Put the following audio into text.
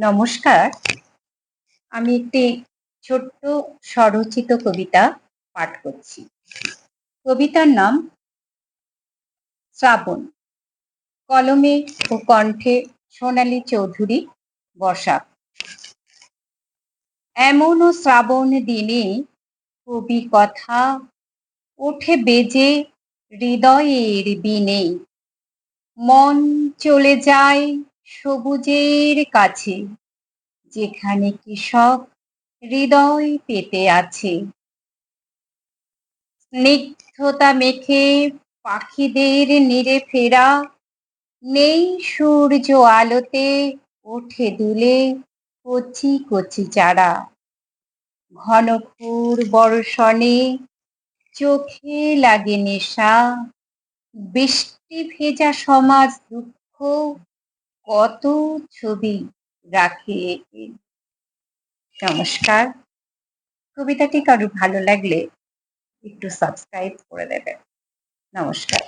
নমস্কার। আমি একটি ছোট্ট স্বরচিত কবিতা পাঠ করছি। কবিতার নাম শ্রাবণ। কলমে ও কণ্ঠে সোনালী চৌধুরী বসাক। এমনও শ্রাবণ দিনে কবি কথা ওঠে বেজে হৃদয়ের বিনে। মন চলে যায় সবুজের কাছে, যেখানে কৃষক হৃদয় পেতে আছে। স্নিগ্ধতা মেখে পাখিদের নিরে ফেরা, নেই সূর্য আলোতে ওঠে দুলে কচি কচি চারা। ঘনপুর বর্ষণে চোখে লাগে নেশা, বৃষ্টি ভেজা সমাজ দুঃখ কত ছবি রাখে নমস্কার। কবিতাটি কারও ভালো লাগলে একটু সাবস্ক্রাইব করে দেবেন। নমস্কার।